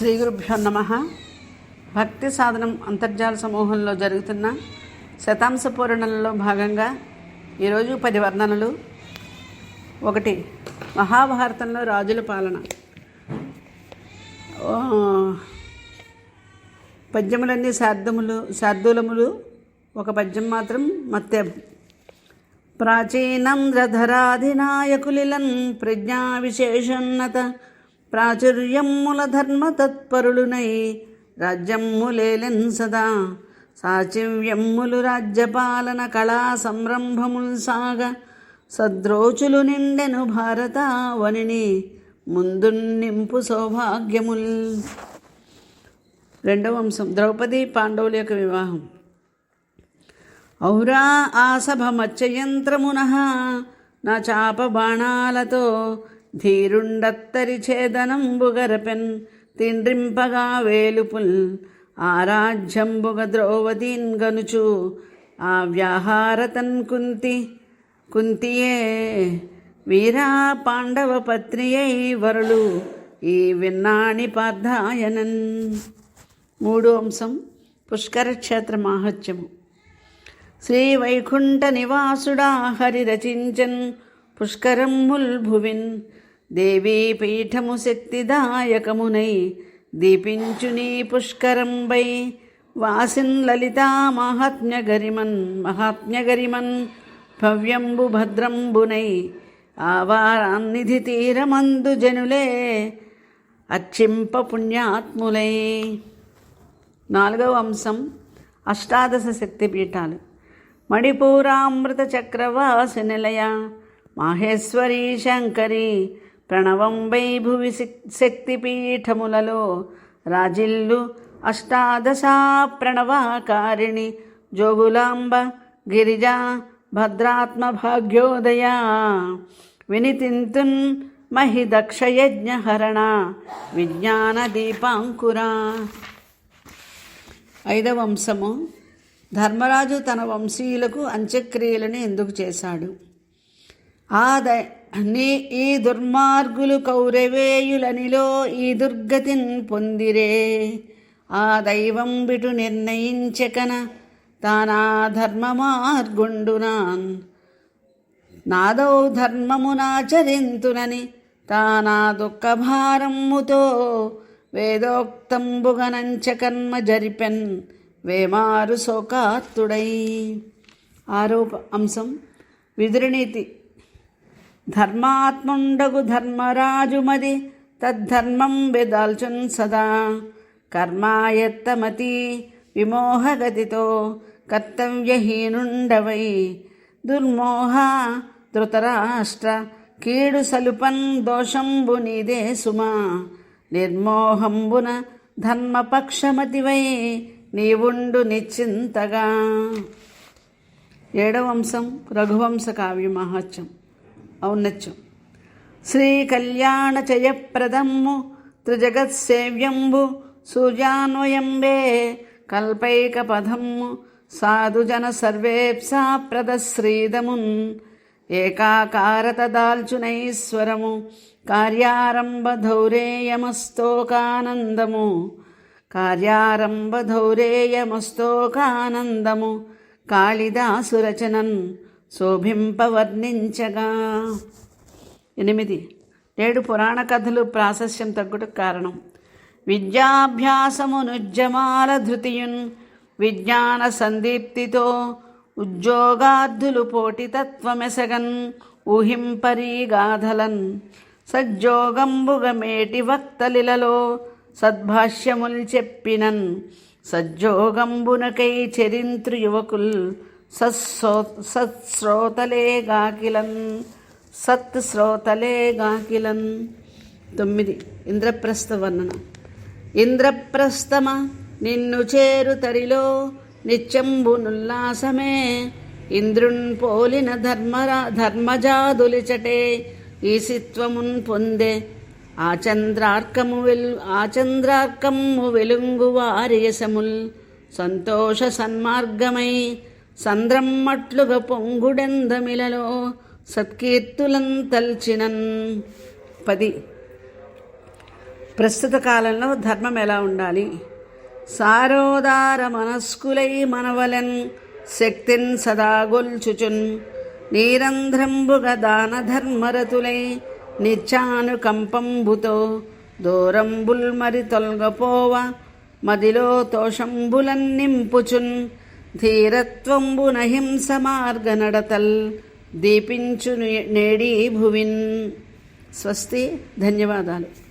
శ్రీ గురుభ్యో నమ. భక్తి సాధనం అంతర్జాల సమూహంలో జరుగుతున్న శతాంశ పూరణలలో భాగంగా ఈరోజు పది వర్ణనలు. ఒకటి మహాభారతంలో రాజుల పాలన. పద్యములన్నీ శార్దములు శార్దూలములు ఒక పద్యం మాత్రం మత్యం ప్రాచీనం రధరాధినాయకులిలన్ ప్రజ్ఞా విశేషన్నత ప్రాచుర్యమ్ముల ధర్మ తత్పరులునై రాజ్యమ్ములేలెన్ సదా. సాచివ్యమ్ములు రాజ్యపాలన కళా సంరంభముల్ సాగ. సద్రోచులు నిండెను భారత వనిని ముందున్నింపు సౌభాగ్యముల్. రెండవ అంశం ద్రౌపది పాండవుల యొక్క వివాహం. ఔరా ఆసభ మత్స్యయంత్రమున నా చాప బాణాలతో ధీరుండత్తరి ఛేదనంబుగరపెన్ తిండ్రింపగా వేలుపుల్ ఆరాజ్యంబుగ ద్రౌవదీన్ గనుచు ఆ వ్యాహారతన్ కుంతి కుంతియే వీరా పాండవ పత్రియై వరులు ఈ విన్నాణి పార్థాయనన్ మూడో అంశం పుష్కరక్షేత్ర మాహత్యము శ్రీ వైకుంఠ నివాసుడా హరి రచించన్ పుష్కరముల్ భువిన్ దేవీ పీఠము శక్తిదాయకమునై దీపించుని పుష్కరంబై. వాసిన్ లలితా మహాత్మ్య గరిమన్ మహాత్మ్య గరిమన్ భవ్యంబు భద్రంబునై. ఆవారాన్నిధి తీరమందు జనులే అర్చింప పుణ్యాత్ములై. నాలుగవ అంశం అష్టాదశ శక్తిపీఠాలు. మణిపూరామృత చక్రవాసి నిలయ. మాహేశ్వరీ శంకరి ప్రణవం వైభువి శక్తిపీఠములలో రాజిల్లు అష్టాదశా ప్రణవాకారిణి జోగులాంబ గిరిజా భద్రాత్మ భాగ్యోదయ. వినితింతున్ మహిదక్షయజ్ఞహరణ విజ్ఞాన దీపాంకురా. ఐదవ వంశము ధర్మరాజు తన వంశీయులకు అంత్యక్రియలను ఎందుకు చేశాడు? ఆద నీ ఈ దుర్మార్గులు కౌరవేయులనిలో ఈ దుర్గతిన్ పొందిరే. ఆ దైవం బిటు నిర్ణయించకన తానా ధర్మ మార్గుండునాన్ నాదౌ ధర్మమునాచరింతునని తానా దుఃఖభారమ్ముతో వేదోక్తంబుగనంచ కర్మ జరిపెన్ వేమారు శోకాత్తుడై. ఆరోప అంశం విదురునీతి ధర్మాత్ముండగు ధర్మరాజుమది తద్ధర్మం వెదాల్చున్ సదా కర్మాయత్తమతి విమోహగతితో కర్తవ్యహీనుండవై దుర్మోహ ధృతరాష్ట్ర కీడు సలుపన్ దోషంబు నీదే సుమా నిర్మోహంబున ధర్మపక్షమతివై నీవుండు నిశ్చింతగా ఏడవంశం రఘువంశ కావ్య మహత్యం ఔన్నత్యం. శ్రీ కళ్యాణ జయప్రదమ్ము త్రిజగత్సేవ్యంబు సూర్యాన్వయంబే కల్పైక పదమ్ము సాధుజన సర్వేప్సా ప్రదశ్రీదమున్ ఏకాకారత దాల్చునైశ్వరము కార్యారంభ ధౌరేయమస్తోకానందము కార్యారంభ ధౌరేయమస్తోకానందము కాళిదాసు శోభింపవర్ణించగా. ఎనిమిది. నేడు పురాణ కథలు ప్రాశస్యం తగ్గుటకు కారణం. విద్యాభ్యాసమునుజ్జమాల ధృతియున్ విజ్ఞాన సందీప్తితో ఉద్యోగార్థులు పోటీతత్వమెసగన్ ఊహింపరీ గాధలన్ సజ్జోగంబుగమేటి వక్తలిలలో సద్భాష్యముల్ చెప్పినన్. సజ్జోగంబునకై చరింత్రు యువకుల్ సత్సో సత్శ్రోతలే గాకిలన్ సత్ శ్రోతలే గాకిలన్ తొమ్మిది. ఇంద్రప్రస్థ వర్ణన ఇంద్రప్రస్థమ నిన్ను చేరు తరిలో నిత్యంబునుల్లాసమే ఇంద్రున్ పోలిన ధర్మరా ధర్మజాదులిచటే ఈసిత్వమున్ పొందే. ఆ చంద్రార్కము వెలు ఆ చంద్రార్కము వెలుంగు వారియసముల్ సంతోష సన్మార్గమై సంద్రమ్మట్లుగా పొంగుడెందమిలలో సత్కీర్తులం తల్చినన్. పది. ప్రస్తుత కాలంలో ధర్మం ఎలా ఉండాలి? సారోదార మనస్కులై మనవలన్ శక్తిన్ సదా గొల్చుచున్. నీరంధ్రంబుగ దాన ధర్మరతులై నిత్యానుకంపంబుతో దూరంబుల్ మరి తొలగపోవ మదిలో తోషంబులన్ నింపుచున్. ధీరత్వంబునహింస మార్గ నడతల్ దీపించు నేడీ భువిన్. స్వస్తి. ధన్యవాదాలు.